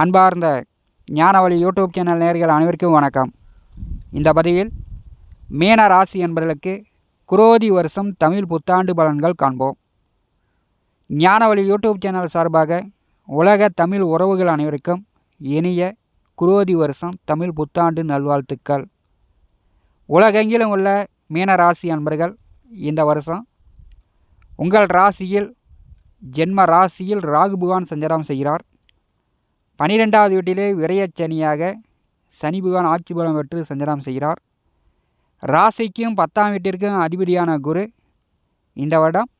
அன்பார்ந்த ஞானவழி YouTube channel நேர்கள் அனைவருக்கும் வணக்கம். இந்த பதிவில் மீன ராசி என்பவர்களுக்கு குரோதி வருஷம் தமிழ் புத்தாண்டு பலன்கள் காண்போம். ஞானவழி யூடியூப் சேனல் சார்பாக உலக தமிழ் உறவுகள் அனைவருக்கும் இனிய குரோதி வருஷம் தமிழ் புத்தாண்டு நல்வாழ்த்துக்கள். உலகெங்கிலும் உள்ள மீன ராசி அன்பர்கள் இந்த வருஷம் உங்கள் ராசியில் ஜென்ம ராசியில் ராகு பகவான் சஞ்சாரம் செய்கிறார். பனிரெண்டாவது வீட்டிலே விரயச்சனியாக சனி பகவான் ஆட்சி பலம் பெற்று சஞ்சலம் செய்கிறார். ராசிக்கும் பத்தாம் வீட்டிற்கும் அதிபதியான குரு. இந்த வருடம்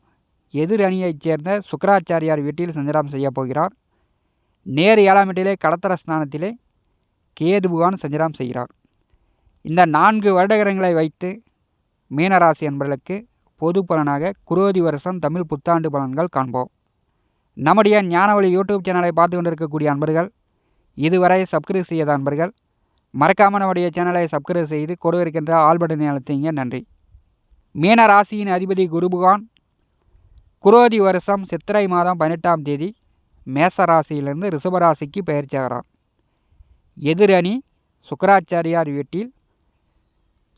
எதிர் அணியைச் சேர்ந்த சுக்கராச்சாரியார் வீட்டில் சஞ்சலம் செய்யப் போகிறார். நேர் ஏழாம் வீட்டிலே கடத்தர ஸ்தானத்திலே கேது பகவான் சஞ்சலம் செய்கிறார். இந்த நான்கு வருடகரங்களை வைத்து மீனராசி என்பவர்களுக்கு பொது பலனாக குரோதி வருஷம் தமிழ் புத்தாண்டு பலன்கள் காண்போம். நம்முடைய ஞானவழி யூடியூப் சேனலை பார்த்து கொண்டிருக்கக்கூடிய அன்பர்கள் இதுவரை சப்ஸ்கிரைப் செய்யாத அன்பர்கள் மறக்காமல் நம்முடைய சேனலை சப்ஸ்கிரைப் செய்து கொடு இருக்கின்ற ஆல் பட்டனை அழுத்திங்க நன்றி. மீன ராசியின் அதிபதி குருபுகான் குரோதி வருஷம் சித்திரை மாதம் பதினெட்டாம் தேதி மேச ராசியிலிருந்து ரிஷபராசிக்கு பயிற்சியாகிறார் எதிரணி சுக்கராச்சாரியார் வீட்டில்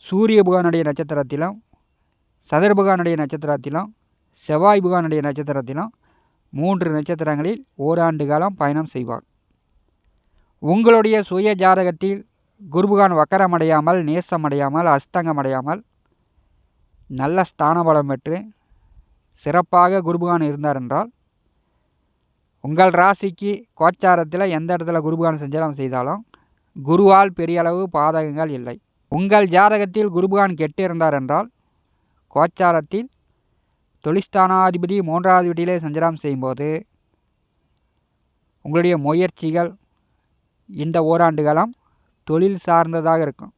சூரிய புகானுடைய நட்சத்திரத்திலும் சதுர புகானுடைய நட்சத்திரத்திலும் செவ்வாய் புகானுடைய நட்சத்திரத்திலும் மூன்று நட்சத்திரங்களில் ஓராண்டு காலம் பயணம் செய்வார் உங்களுடைய சுய ஜாதகத்தில் குருபுகான் வக்கரமடையாமல் நேசமடையாமல் அஸ்தங்கமடையாமல் நல்ல ஸ்தான பலம் பெற்று சிறப்பாக குருபுகான் இருந்தார் என்றால் உங்கள் ராசிக்கு கோச்சாரத்தில் எந்த இடத்துல குருபுகான் சஞ்சாரம் செய்தாலும் குருவால் பெரிய அளவு பாதகங்கள் இல்லை. உங்கள் ஜாதகத்தில் குருபுகான் கெட்டு இருந்தார் என்றால் கோச்சாரத்தில் தொழிஸ்தானாதிபதி மூன்றாவது வீட்டிலே சஞ்சாரம் செய்யும்போது உங்களுடைய முயற்சிகள் இந்த ஓராண்டு காலம் தொழில் சார்ந்ததாக இருக்கும்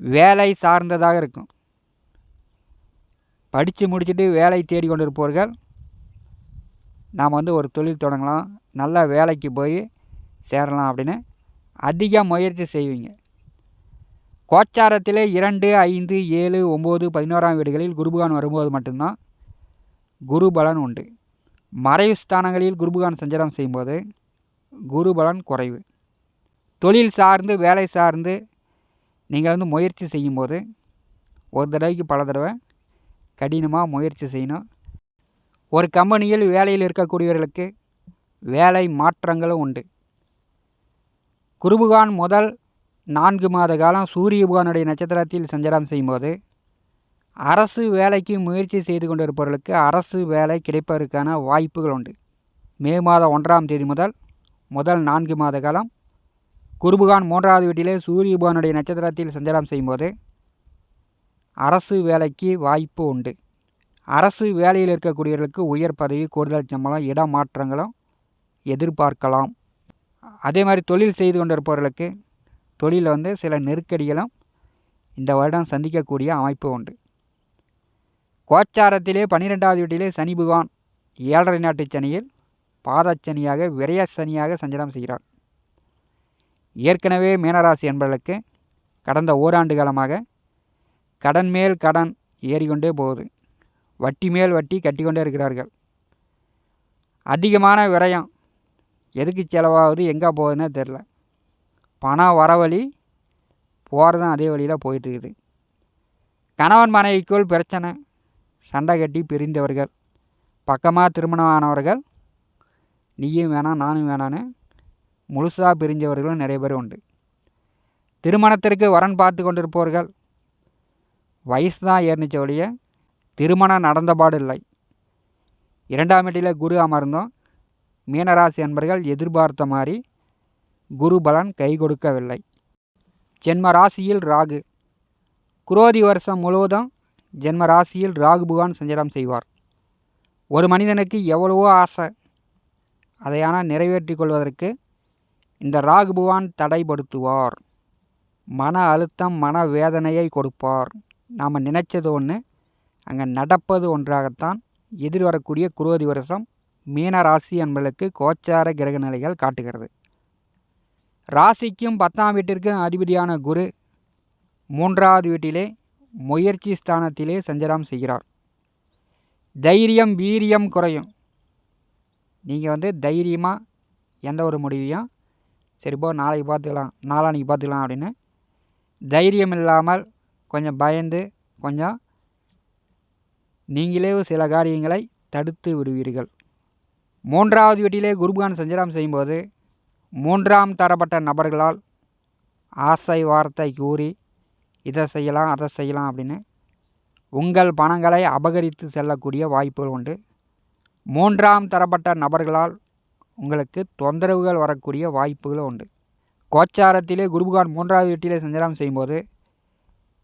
வேலை சார்ந்ததாக இருக்கும். படித்து முடிச்சுட்டு வேலை தேடி கொண்டிருப்பவர்கள் நாம் வந்து ஒரு தொழில் தொடங்கலாம் நல்ல வேலைக்கு போய் சேரலாம் அப்படின்னு அதிக முயற்சி செய்வீங்க. கோச்சாரத்திலே இரண்டு ஐந்து ஏழு ஒம்பது பதினோராம் வீடுகளில் குருபகான் வரும்போது மட்டும்தான் குருபலன் உண்டு. மறைவு ஸ்தானங்களில் குருபகான் சஞ்சாரம் செய்யும்போது குருபலன் குறைவு. தொழில் சார்ந்து வேலை சார்ந்து நீங்கள் வந்து முயற்சி செய்யும்போது ஒரு தடவைக்கு பல தடவை கடினமாக முயற்சி செய்யணும். ஒரு கம்பெனியில் வேலையில் இருக்கக்கூடியவர்களுக்கு வேலை மாற்றங்களும் உண்டு. குருபுகான் முதல் நான்கு மாத காலம் சூரிய புகானுடைய நட்சத்திரத்தில் சஞ்சாரம் செய்யும்போது அரசு வேலைக்கு முயற்சி செய்து கொண்டிருப்பவர்களுக்கு அரசு வேலை கிடைப்பதற்கான வாய்ப்புகள் உண்டு. மே மாதம் ஒன்றாம் தேதி முதல் முதல் நான்கு மாத காலம் குருபுகான் மூன்றாவது வீட்டிலே சூரிய நட்சத்திரத்தில் சஞ்சாரம் செய்யும்போது அரசு வேலைக்கு வாய்ப்பு உண்டு. அரசு வேலையில் இருக்கக்கூடியவர்களுக்கு உயர் பதவி கூடுதல் சம்பளம் இடமாற்றங்களும் எதிர்பார்க்கலாம். அதே மாதிரி தொழில் செய்து கொண்டிருப்பவர்களுக்கு தொழிலில் வந்து சில நெருக்கடிகளும் இந்த வருடம் சந்திக்கக்கூடிய அமைப்பு உண்டு. கோச்சாரத்திலே பன்னிரெண்டாவது வீட்டிலே சனி பகவான் ஏழரை நாட்டு சனியில் பாதச்சனியாக விரய சனியாக சஞ்சாரம் செய்கிறார். ஏற்கனவே மீனராசி என்பவர்களுக்கு கடந்த ஓராண்டு காலமாக கடன் மேல் கடன் ஏறிக்கொண்டே போகுது. வட்டி மேல் வட்டி கட்டிக்கொண்டே இருக்கிறார்கள். அதிகமான விரயம் எதுக்கு செலவாகுது எங்கே போகுதுன்னே தெரில பணம் வர வழி போகிறதும் அதே வழியில் போயிட்டுருக்குது கணவன் மனைவிக்குள் பிரச்சனை சண்டை கட்டி பிரிந்தவர்கள். பக்கமாக திருமணம் ஆனவர்கள். நீயும் வேணாம் நானும் வேணான்னு முழுசாக பிரிஞ்சவர்களும் நிறைய பேர் உண்டு. திருமணத்திற்கு வரன் பார்த்து கொண்டிருப்பவர்கள். வயசு தான் ஏறிச்ச ஒழிய திருமணம் நடந்தபாடு இல்லை. இரண்டாம் வீட்டில் குரு அமர்ந்தோம். மீனராசி என்பர்கள் எதிர்பார்த்த மாதிரி குரு பலன் கை கொடுக்கவில்லை. ஜென்ம ராசியில் ராகு. குரோதி வருஷம் முழுவதும் ஜென்ம ராசியில் ராகுபவான் சஞ்சாரம் செய்வார். ஒரு மனிதனுக்கு எவ்வளவோ ஆசை அதையான நிறைவேற்றி கொள்வதற்கு இந்த ராகுபவான் தடைப்படுத்துவார். மன அழுத்தம் மன வேதனையை கொடுப்பார். நாம் நினைச்சது ஒன்று அங்கே நடப்பது ஒன்றாகத்தான் எதிர் வரக்கூடிய குருவதி வருஷம் மீன ராசி என்பதற்கு கோச்சார கிரக நிலைகள் காட்டுகிறது. ராசிக்கும் பத்தாம் வீட்டிற்கும் அதிபதியான குரு மூன்றாவது வீட்டிலே முயற்சி ஸ்தானத்திலே சஞ்சாரம் செய்கிறார். தைரியம் வீரியம் குறையும். நீங்கள் வந்து தைரியமாக எந்த ஒரு முடிவையும் சரிப்போ நாளைக்கு பார்த்துக்கலாம் நாளானிக்கு பார்த்துக்கலாம் அப்படின்னு தைரியம் இல்லாமல் கொஞ்சம் பயந்து கொஞ்சம் நீங்களே சில காரியங்களை தடுத்து விடுவீர்கள். மூன்றாவது வீட்டிலே குருபகான் சஞ்சாரம் செய்யும்போது மூன்றாம் தரப்பட்ட நபர்களால் ஆசை வார்த்தை கூறி இதை செய்யலாம் அதை செய்யலாம் அப்படின்னு உங்கள் பணங்களை அபகரித்து செல்லக்கூடிய வாய்ப்புகள் உண்டு. மூன்றாம் தரப்பட்ட நபர்களால் உங்களுக்கு தொந்தரவுகள் வரக்கூடிய வாய்ப்புகளும் உண்டு. கோச்சாரத்திலே குருபுகான் மூன்றாவது வீட்டிலே சஞ்சாரம் செய்யும்போது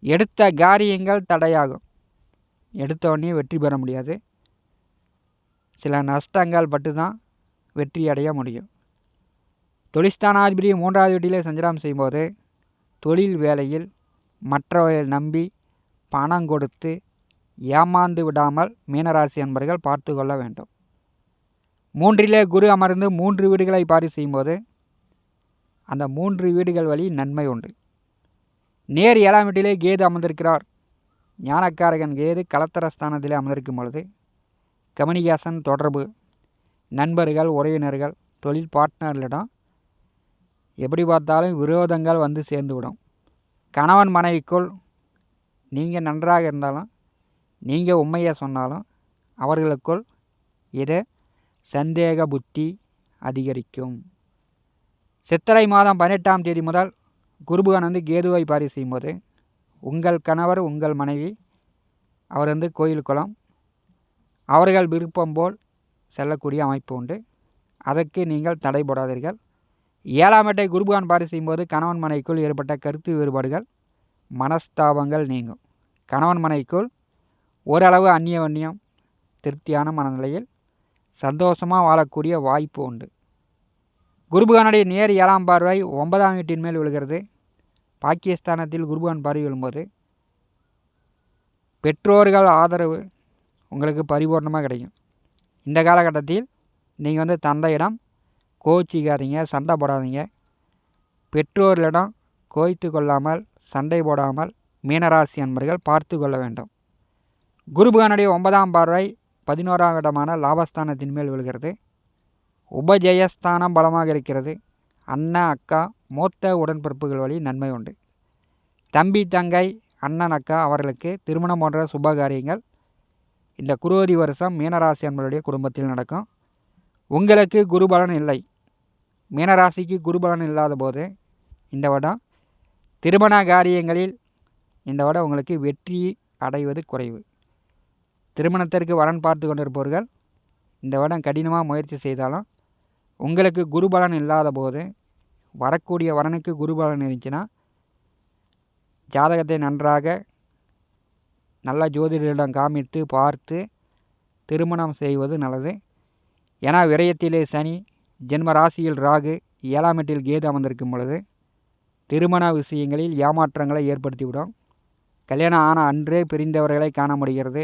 எடுத்த காரியங்கள் தடையாகும். எடுத்தவொடனே வெற்றி பெற முடியாது. சில நஷ்டங்கள் பட்டு தான் வெற்றி அடைய முடியும். தொழிஸ்தானாதிபதி மூன்றாவது வீட்டிலே சஞ்சாரம் செய்யும்போது தொழில் வேலையில் மற்றவர்களை நம்பி பணம் கொடுத்து ஏமாந்து விடாமல் மீனராசி என்பர்கள் பார்த்து கொள்ள வேண்டும். மூன்றிலே குரு அமர்ந்து மூன்று வீடுகளை பாரி செய்யும்போது அந்த மூன்று வீடுகள் வழி நன்மை உண்டு. நேர் ஏழாம் வீட்டிலே கேது அமர்ந்திருக்கிறார். ஞானக்காரகன் கேது கலத்தரஸ்தானத்திலே அமர்ந்திருக்கும் பொழுது கம்யூனிகேஷன் தொடர்பு நண்பர்கள் உறவினர்கள் தொழில் பார்ட்னர்களிடம் எப்படி பார்த்தாலும் விரோதங்கள் வந்து சேர்ந்துவிடும். கணவன் மனைவிக்குள் நீங்கள் நன்றாக இருந்தாலும் நீங்கள் உண்மையை சொன்னாலும் அவர்களுக்குள் இது சந்தேக புத்தி அதிகரிக்கும். சித்திரை மாதம் பதினெட்டாம் தேதி முதல் குருபகன் வந்து கேதுவை பாரி செய்யும்போது உங்கள் கணவர் உங்கள் மனைவி அவர் வந்து கோயில் குளம் அவர்கள் விருப்பம் போல் செல்லக்கூடிய அமைப்பு உண்டு. அதற்கு நீங்கள் தடைபடாதீர்கள் ஏழாம் எட்டை குருபகான் பாரி செய்யும்போது கணவன் மனைக்குள் ஏற்பட்ட கருத்து வேறுபாடுகள் மனஸ்தாபங்கள் நீங்கும். கணவன் மனைக்குள் ஓரளவு அந்நிய வன்னியம் திருப்தியான மனநிலையில் சந்தோஷமாக வாழக்கூடிய வாய்ப்பு உண்டு. குருபகானுடைய நேர் ஏழாம் பார்வை ஒன்பதாம் வீட்டின் மேல் விழுகிறது. பாகிஸ்தானத்தில் குருபகான் பார்வை விழும்போது பெற்றோர்கள் ஆதரவு உங்களுக்கு பரிபூர்ணமாக கிடைக்கும். இந்த காலகட்டத்தில் நீங்கள் வந்து தந்தையிடம் கோச்சிக்காதீங்க சண்டை போடாதீங்க. பெற்றோர்களிடம் கோய்த்து கொள்ளாமல் சண்டை போடாமல் மீனராசி அன்பர்கள் பார்த்து கொள்ள வேண்டும். குருபகானுடைய ஒன்பதாம் பார்வை பதினோராம் இடமான லாபஸ்தானத்தின் மேல் விழுகிறது. உபஜயஸ்தானம் பலமாக இருக்கிறது. அண்ணன் அக்கா மூத்த உடன்பிறப்புகள் வழி நன்மை உண்டு. தம்பி தங்கை அண்ணன் அக்கா அவர்களுக்கு திருமணம் போன்ற சுப காரியங்கள் இந்த குருவதி வருஷம் மீனராசி அன்பர்களுடைய குடும்பத்தில் நடக்கும். உங்களுக்கு குருபலன் இல்லை. மீனராசிக்கு குருபலன் இல்லாத போது இந்த வருடம் திருமண காரியங்களில் இந்த வருடம் உங்களுக்கு வெற்றி அடைவது குறைவு. திருமணத்திற்கு வரன் பார்த்து கொண்டிருப்பவர்கள் இந்த வருடம் கடினமாக முயற்சி செய்தாலும் உங்களுக்கு குருபலன் இல்லாத போது வரக்கூடிய வரனுக்கு குருபலன் இருந்துச்சுன்னா ஜாதகத்தை நன்றாக நல்ல ஜோதிடரிடம் காமித்து பார்த்து திருமணம் செய்வது நல்லது. ஏன்னா விரயத்திலே சனி ஜென்ம ராசியில் ராகு ஏழாம் எட்டில் கேது அமர்ந்திருக்கும் பொழுது திருமண விஷயங்களில் ஏமாற்றங்களை ஏற்படுத்திவிடும். கல்யாணம் ஆன அன்றே பிரிந்தவர்களை காண முடிகிறது.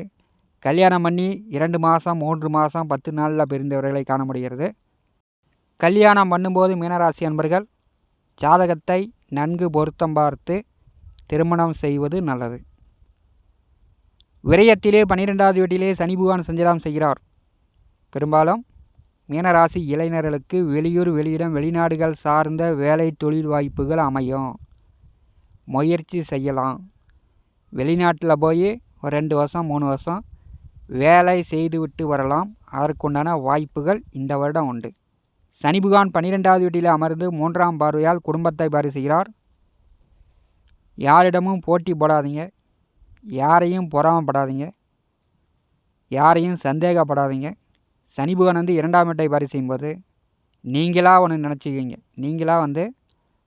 கல்யாணம் பண்ணி இரண்டு மாதம் மூன்று மாதம் பத்து நாளில் பிரிந்தவர்களை காண முடிகிறது. கல்யாணம் பண்ணும்போது மீனராசி அன்பர்கள் ஜாதகத்தை நன்கு பொருத்தம் பார்த்து திருமணம் செய்வது நல்லது. விரயத்திலே பன்னிரெண்டாவது வீட்டிலே சனி பகவான் சஞ்சலம் செய்கிறார். பெரும்பாலும் மீனராசி இளைஞர்களுக்கு வெளியூர் வெளியிடம் வெளிநாடுகள் சார்ந்த வேலை தொழில் வாய்ப்புகள் அமையும். முயற்சி செய்யலாம். வெளிநாட்டில் போய் ஒரு ரெண்டு வருஷம் மூணு வருஷம் வேலை செய்துவிட்டு வரலாம். அதற்குண்டான வாய்ப்புகள் இந்த வருடம் உண்டு. சனி புகான் பன்னிரெண்டாவது வீட்டில் அமர்ந்து மூன்றாம் பார்வையால் குடும்பத்தை பாரி செய்கிறார் யாரிடமும் போட்டி போடாதீங்க. யாரையும் பொறாமப்படாதீங்க. யாரையும் சந்தேகப்படாதீங்க. சனி புகன் வந்து இரண்டாம் வீட்டை பாரி செய்யும்போது நீங்களாக ஒன்று நினச்சிக்குவீங்க. நீங்களாக வந்து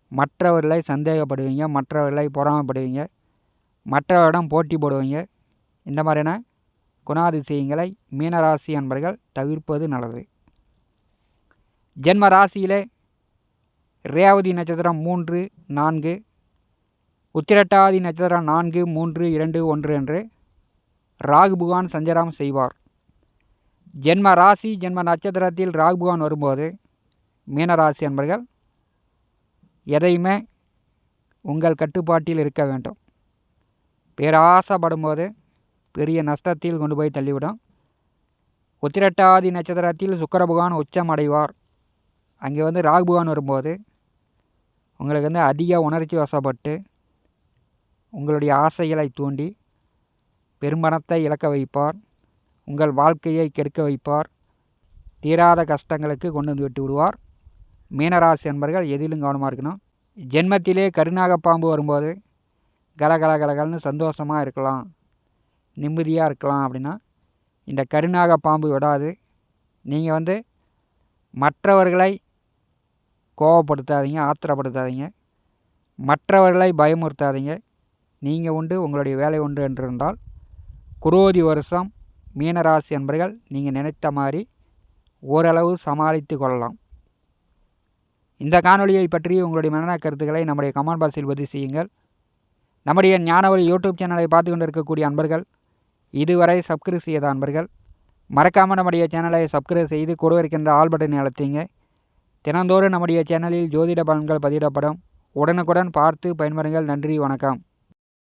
மற்றவர்களை சந்தேகப்படுவீங்க மற்றவர்களை பொறாமப்படுவீங்க மற்றவரிடம் போட்டி போடுவீங்க. இந்த மாதிரியான குணாதிசயங்களை மீனராசி அன்பர்கள் தவிர்ப்பது நல்லது. ஜென்ம ராசியிலே ரேவதி நட்சத்திரம் மூன்று நான்கு உத்திரட்டாதி நட்சத்திரம் நான்கு மூன்று இரண்டு ஒன்று என்று ராகு புகான் சஞ்சாரம் செய்வார். ஜென்ம ராசி ஜென்ம நட்சத்திரத்தில் ராகுபகவான் வரும்போது மீனராசி அன்பர்கள் எதையுமே உங்கள் கட்டுப்பாட்டில் இருக்க வேண்டும். பேராசைப்படும் போது பெரிய நஷ்டத்தில் கொண்டு போய் தள்ளிவிடும். உத்திரட்டாதி நட்சத்திரத்தில் சுக்கர பகவான் உச்சம் அடைவார் அங்கே வந்து ராகு பகவான் வரும்போது உங்களுக்கு வந்து அதிக உணர்ச்சி வசப்பட்டு உங்களுடைய ஆசைகளை தூண்டி பெரும்பணத்தை இழக்க வைப்பார். உங்கள் வாழ்க்கையை கெடுக்க வைப்பார். தீராத கஷ்டங்களுக்கு கொண்டு வந்து விட்டு விடுவார். மீனராசி என்பர்கள் எதிலும் கவனமாக இருக்கணும். ஜென்மத்திலே கருநாக பாம்பு வரும்போது கலகல கலகலன்னு சந்தோஷமாக இருக்கலாம். நிம்மதியாக இருக்கலாம் அப்படின்னா இந்த கருநாக பாம்பு விடாது. நீங்கள் வந்து மற்றவர்களை கோவப்படுத்தாதீங்க ஆத்திரப்படுத்தாதீங்க. மற்றவர்களை பயமுறுத்தாதீங்க. நீங்கள் உண்டு உங்களுடைய வேலை உண்டு என்று இருந்தால் குரோதி வருஷம் மீனராசி என்பர்கள் நீங்கள் நினைத்த மாதிரி ஓரளவு சமாளித்து கொள்ளலாம். இந்த காணொலியை பற்றி உங்களுடைய மனநல கருத்துக்களை நம்முடைய கமெண்ட் பாக்ஸில் பதிவு செய்யுங்கள். நம்முடைய ஞானவழி யூடியூப் சேனலை பார்த்து கொண்டு இருக்கக்கூடிய அன்பர்கள் இதுவரை சப்ஸ்கிரைப் செய்யாத அன்பர்கள் மறக்காமல் நம்முடைய சேனலை சப்ஸ்கிரைப் செய்து கூட இருக்கின்ற ஆல் பட்டனை அழுத்திங்க. தினந்தோறும் நம்முடைய சேனலில் ஜோதிட பலன்கள் பதிவிடப்படும். உடனுக்குடன் பார்த்து பயன்பெறுங்கள். நன்றி வணக்கம்.